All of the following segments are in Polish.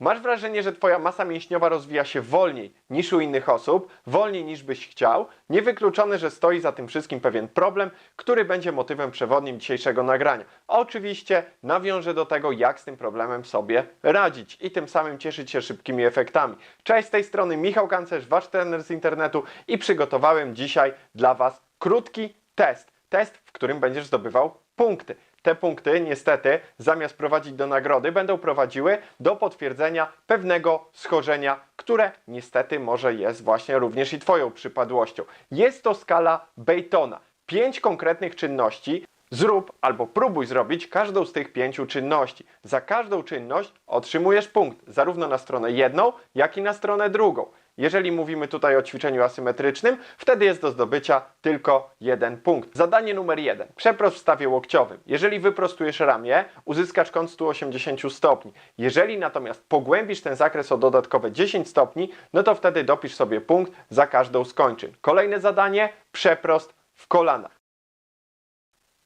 Masz wrażenie, że Twoja masa mięśniowa rozwija się wolniej niż u innych osób, wolniej niż byś chciał? Niewykluczone, że stoi za tym wszystkim pewien problem, który będzie motywem przewodnim dzisiejszego nagrania. Oczywiście nawiążę do tego, jak z tym problemem sobie radzić i tym samym cieszyć się szybkimi efektami. Cześć, z tej strony Michał Kancerz, Wasz trener z internetu i przygotowałem dzisiaj dla Was krótki test. Test, w którym będziesz zdobywał punkty. Te punkty niestety zamiast prowadzić do nagrody będą prowadziły do potwierdzenia pewnego schorzenia, które niestety może jest właśnie również i Twoją przypadłością. Jest to skala Baytona. Pięć konkretnych czynności. Zrób albo próbuj zrobić każdą z tych pięciu czynności. Za każdą czynność otrzymujesz punkt, zarówno na stronę jedną, jak i na stronę drugą. Jeżeli mówimy tutaj o ćwiczeniu asymetrycznym, wtedy jest do zdobycia tylko jeden punkt. Zadanie numer jeden. Przeprost w stawie łokciowym. Jeżeli wyprostujesz ramię, uzyskasz kąt 180 stopni. Jeżeli natomiast pogłębisz ten zakres o dodatkowe 10 stopni, no to wtedy dopisz sobie punkt za każdą z kończyn. Kolejne zadanie. Przeprost w kolanach.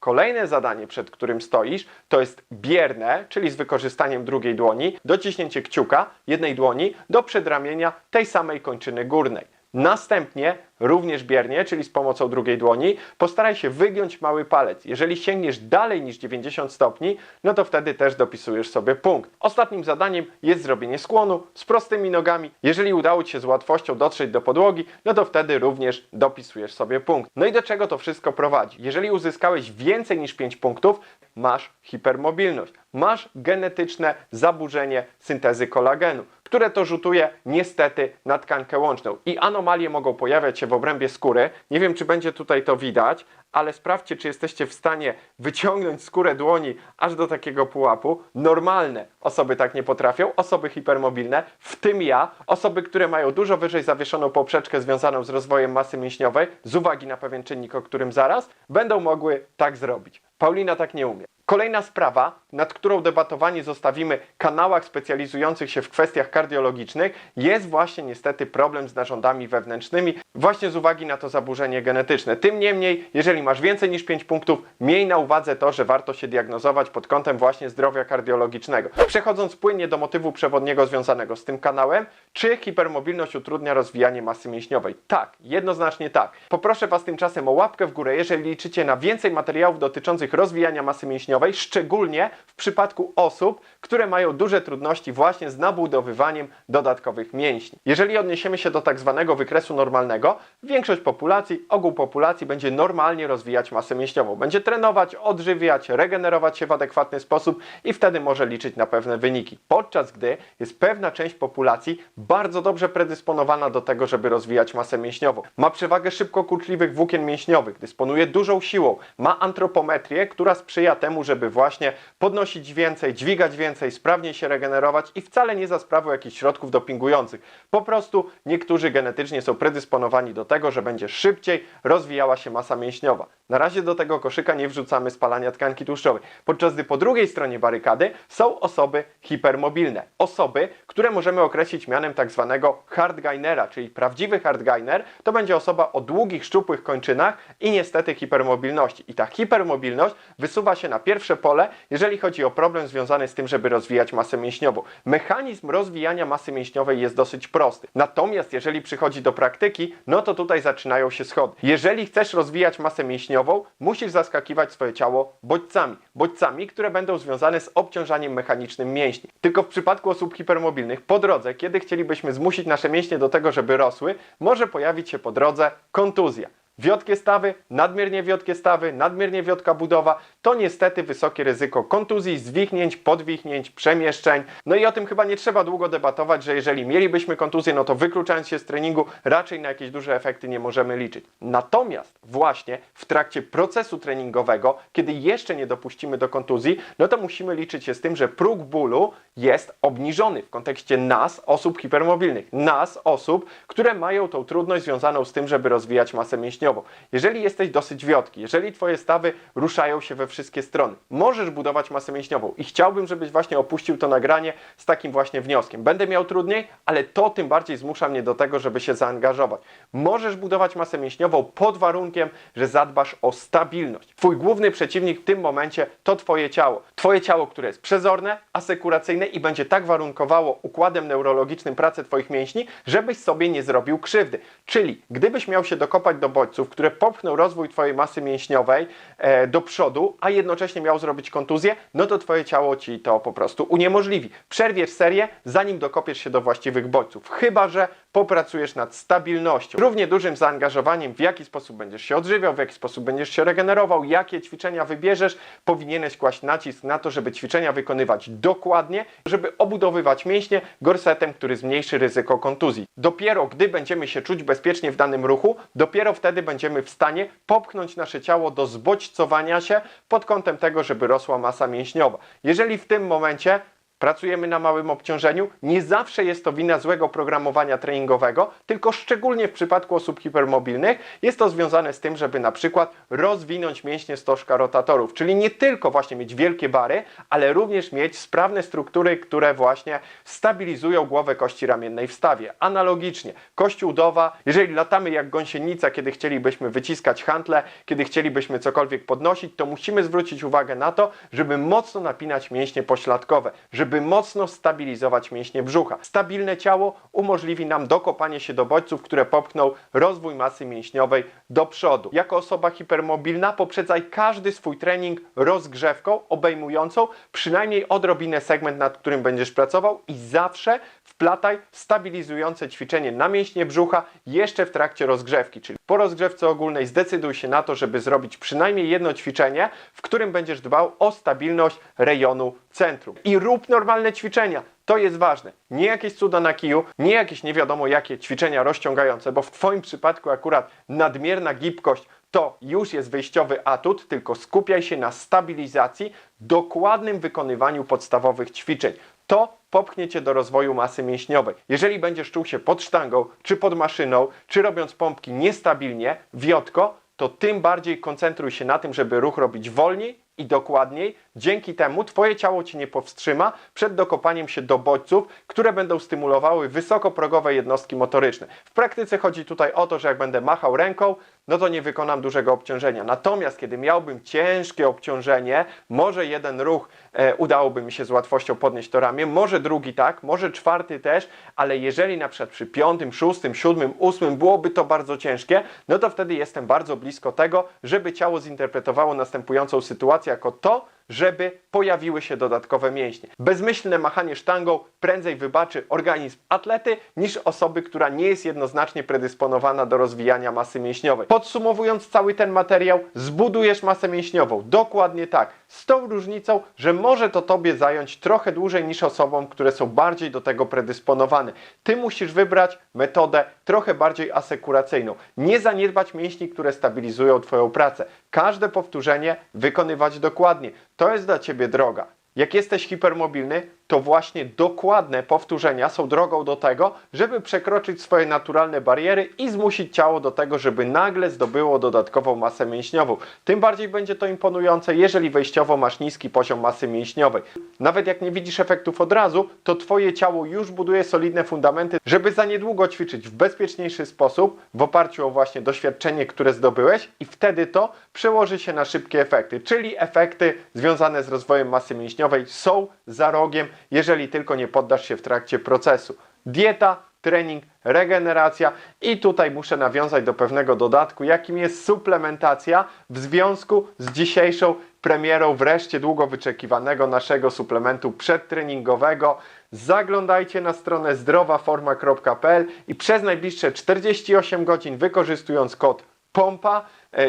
Kolejne zadanie, przed którym stoisz, to jest bierne, czyli z wykorzystaniem drugiej dłoni, dociśnięcie kciuka jednej dłoni do przedramienia tej samej kończyny górnej. Następnie, również biernie, czyli z pomocą drugiej dłoni, postaraj się wygiąć mały palec. Jeżeli sięgniesz dalej niż 90 stopni, no to wtedy też dopisujesz sobie punkt. Ostatnim zadaniem jest zrobienie skłonu z prostymi nogami. Jeżeli udało Ci się z łatwością dotrzeć do podłogi, no to wtedy również dopisujesz sobie punkt. No i do czego to wszystko prowadzi? Jeżeli uzyskałeś więcej niż 5 punktów, masz hipermobilność. Masz genetyczne zaburzenie syntezy kolagenu, które to rzutuje niestety na tkankę łączną. I anomalie mogą pojawiać się w obrębie skóry. Nie wiem, czy będzie tutaj to widać, ale sprawdźcie, czy jesteście w stanie wyciągnąć skórę dłoni aż do takiego pułapu. Normalne osoby tak nie potrafią, osoby hipermobilne, w tym ja, osoby, które mają dużo wyżej zawieszoną poprzeczkę związaną z rozwojem masy mięśniowej, z uwagi na pewien czynnik, o którym zaraz, będą mogły tak zrobić. Paulina tak nie umie. Kolejna sprawa, nad którą debatowanie zostawimy kanałach specjalizujących się w kwestiach kardiologicznych, jest właśnie niestety problem z narządami wewnętrznymi, właśnie z uwagi na to zaburzenie genetyczne. Tym niemniej, jeżeli masz więcej niż 5 punktów, miej na uwadze to, że warto się diagnozować pod kątem właśnie zdrowia kardiologicznego. Przechodząc płynnie do motywu przewodniego związanego z tym kanałem, czy hipermobilność utrudnia rozwijanie masy mięśniowej? Tak, jednoznacznie tak. Poproszę Was tymczasem o łapkę w górę, jeżeli liczycie na więcej materiałów dotyczących rozwijania masy mięśniowej, szczególnie w przypadku osób, które mają duże trudności właśnie z nabudowywaniem dodatkowych mięśni. Jeżeli odniesiemy się do tak zwanego wykresu normalnego, większość populacji, ogół populacji będzie normalnie rozwijać masę mięśniową. Będzie trenować, odżywiać, regenerować się w adekwatny sposób i wtedy może liczyć na pewne wyniki. Podczas gdy jest pewna część populacji bardzo dobrze predysponowana do tego, żeby rozwijać masę mięśniową. Ma przewagę szybko kurczliwych włókien mięśniowych, dysponuje dużą siłą, ma antropometrię, która sprzyja temu, żeby właśnie podnosić więcej, dźwigać więcej, sprawniej się regenerować i wcale nie za sprawą jakichś środków dopingujących. Po prostu niektórzy genetycznie są predysponowani do tego, że będzie szybciej rozwijała się masa mięśniowa. Na razie do tego koszyka nie wrzucamy spalania tkanki tłuszczowej. Podczas gdy po drugiej stronie barykady są osoby hipermobilne. Osoby, które możemy określić mianem tak zwanego hardgainera, czyli prawdziwy hardgainer to będzie osoba o długich, szczupłych kończynach i niestety hipermobilności. I ta hipermobilność wysuwa się na pierwsze pole, jeżeli chodzi o problem związany z tym, żeby rozwijać masę mięśniową. Mechanizm rozwijania masy mięśniowej jest dosyć prosty. Natomiast jeżeli przychodzi do praktyki, no to tutaj zaczynają się schody. Jeżeli chcesz rozwijać masę mięśniową, musisz zaskakiwać swoje ciało bodźcami. Bodźcami, które będą związane z obciążaniem mechanicznym mięśni. Tylko w przypadku osób hipermobilnych po drodze, kiedy chcielibyśmy zmusić nasze mięśnie do tego, żeby rosły, może pojawić się po drodze kontuzja. Wiotkie stawy, nadmiernie wiotkie stawy, nadmiernie wiotka budowa to niestety wysokie ryzyko kontuzji, zwichnięć, podwichnięć, przemieszczeń. No i o tym chyba nie trzeba długo debatować, że jeżeli mielibyśmy kontuzję, no to wykluczając się z treningu, raczej na jakieś duże efekty nie możemy liczyć. Natomiast właśnie w trakcie procesu treningowego, kiedy jeszcze nie dopuścimy do kontuzji, no to musimy liczyć się z tym, że próg bólu jest obniżony w kontekście nas, osób hipermobilnych, nas, osób, które mają tą trudność związaną z tym, żeby rozwijać masę mięśniową. Jeżeli jesteś dosyć wiotki, jeżeli twoje stawy ruszają się we wszystkie strony, możesz budować masę mięśniową i chciałbym, żebyś właśnie opuścił to nagranie z takim właśnie wnioskiem. Będę miał trudniej, ale to tym bardziej zmusza mnie do tego, żeby się zaangażować. Możesz budować masę mięśniową pod warunkiem, że zadbasz o stabilność. Twój główny przeciwnik w tym momencie to twoje ciało. Twoje ciało, które jest przezorne, asekuracyjne i będzie tak warunkowało układem neurologicznym pracę twoich mięśni, żebyś sobie nie zrobił krzywdy. Czyli gdybyś miał się dokopać do bodźców, które popchną rozwój twojej masy mięśniowej e, do przodu, a jednocześnie miał zrobić kontuzję, no to twoje ciało ci to po prostu uniemożliwi. Przerwiesz serię, zanim dokopiesz się do właściwych bodźców. Chyba, że popracujesz nad stabilnością. Równie dużym zaangażowaniem, w jaki sposób będziesz się odżywiał, w jaki sposób będziesz się regenerował, jakie ćwiczenia wybierzesz, powinieneś kłaść nacisk na to, żeby ćwiczenia wykonywać dokładnie, żeby obudowywać mięśnie gorsetem, który zmniejszy ryzyko kontuzji. Dopiero gdy będziemy się czuć bezpiecznie w danym ruchu, dopiero wtedy będziemy w stanie popchnąć nasze ciało do zbodźcowania się pod kątem tego, żeby rosła masa mięśniowa. Jeżeli w tym momencie pracujemy na małym obciążeniu, nie zawsze jest to wina złego programowania treningowego, tylko szczególnie w przypadku osób hipermobilnych jest to związane z tym, żeby na przykład rozwinąć mięśnie stożka rotatorów, czyli nie tylko właśnie mieć wielkie bary, ale również mieć sprawne struktury, które właśnie stabilizują głowę kości ramiennej w stawie. Analogicznie, kość udowa, jeżeli latamy jak gąsienica, kiedy chcielibyśmy wyciskać hantle, kiedy chcielibyśmy cokolwiek podnosić, to musimy zwrócić uwagę na to, żeby mocno napinać mięśnie pośladkowe, żeby mocno stabilizować mięśnie brzucha. Stabilne ciało umożliwi nam dokopanie się do bodźców, które popchną rozwój masy mięśniowej do przodu. Jako osoba hipermobilna poprzedzaj każdy swój trening rozgrzewką obejmującą przynajmniej odrobinę segment, nad którym będziesz pracował i zawsze wplataj stabilizujące ćwiczenie na mięśnie brzucha jeszcze w trakcie rozgrzewki, czyli po rozgrzewce ogólnej zdecyduj się na to, żeby zrobić przynajmniej jedno ćwiczenie, w którym będziesz dbał o stabilność rejonu centrum. I rób normalne ćwiczenia. To jest ważne. Nie jakieś cuda na kiju, nie jakieś nie wiadomo jakie ćwiczenia rozciągające, bo w Twoim przypadku akurat nadmierna gibkość to już jest wyjściowy atut, tylko skupiaj się na stabilizacji, dokładnym wykonywaniu podstawowych ćwiczeń. To popchnie Cię do rozwoju masy mięśniowej. Jeżeli będziesz czuł się pod sztangą, czy pod maszyną, czy robiąc pompki niestabilnie, wiotko, to tym bardziej koncentruj się na tym, żeby ruch robić wolniej i dokładniej. Dzięki temu Twoje ciało Cię nie powstrzyma przed dokopaniem się do bodźców, które będą stymulowały wysokoprogowe jednostki motoryczne. W praktyce chodzi tutaj o to, że jak będę machał ręką, no to nie wykonam dużego obciążenia. Natomiast kiedy miałbym ciężkie obciążenie, może jeden ruch e, udałoby mi się z łatwością podnieść to ramię, może drugi tak, może czwarty też, ale jeżeli na przykład przy piątym, szóstym, siódmym, ósmym byłoby to bardzo ciężkie, no to wtedy jestem bardzo blisko tego, żeby ciało zinterpretowało następującą sytuację jako to, żeby pojawiły się dodatkowe mięśnie. Bezmyślne machanie sztangą prędzej wybaczy organizm atlety niż osoby, która nie jest jednoznacznie predysponowana do rozwijania masy mięśniowej. Podsumowując cały ten materiał, zbudujesz masę mięśniową. Dokładnie tak. Z tą różnicą, że może to tobie zająć trochę dłużej niż osobom, które są bardziej do tego predysponowane. Ty musisz wybrać metodę trochę bardziej asekuracyjną. Nie zaniedbać mięśni, które stabilizują twoją pracę. Każde powtórzenie wykonywać dokładnie. To jest dla ciebie droga. Jak jesteś hipermobilny, to właśnie dokładne powtórzenia są drogą do tego, żeby przekroczyć swoje naturalne bariery i zmusić ciało do tego, żeby nagle zdobyło dodatkową masę mięśniową. Tym bardziej będzie to imponujące, jeżeli wejściowo masz niski poziom masy mięśniowej. Nawet jak nie widzisz efektów od razu, to Twoje ciało już buduje solidne fundamenty, żeby za niedługo ćwiczyć w bezpieczniejszy sposób, w oparciu o właśnie doświadczenie, które zdobyłeś i wtedy to przełoży się na szybkie efekty, czyli efekty związane z rozwojem masy mięśniowej są za rogiem, jeżeli tylko nie poddasz się w trakcie procesu. Dieta, trening, regeneracja i tutaj muszę nawiązać do pewnego dodatku, jakim jest suplementacja w związku z dzisiejszą premierą wreszcie długo wyczekiwanego naszego suplementu przedtreningowego. Zaglądajcie na stronę zdrowaforma.pl i przez najbliższe 48 godzin wykorzystując kod POMPA,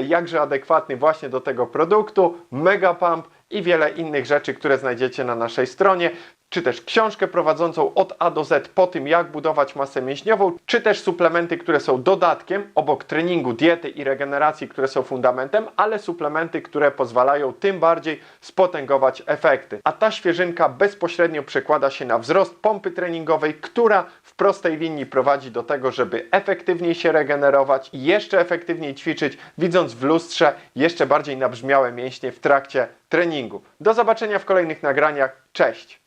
jakże adekwatny właśnie do tego produktu, Mega Pump i wiele innych rzeczy, które znajdziecie na naszej stronie. Czy też książkę prowadzącą od A do Z po tym, jak budować masę mięśniową, czy też suplementy, które są dodatkiem obok treningu, diety i regeneracji, które są fundamentem, ale suplementy, które pozwalają tym bardziej spotęgować efekty. A ta świeżynka bezpośrednio przekłada się na wzrost pompy treningowej, która w prostej linii prowadzi do tego, żeby efektywniej się regenerować i jeszcze efektywniej ćwiczyć, widząc w lustrze jeszcze bardziej nabrzmiałe mięśnie w trakcie treningu. Do zobaczenia w kolejnych nagraniach. Cześć!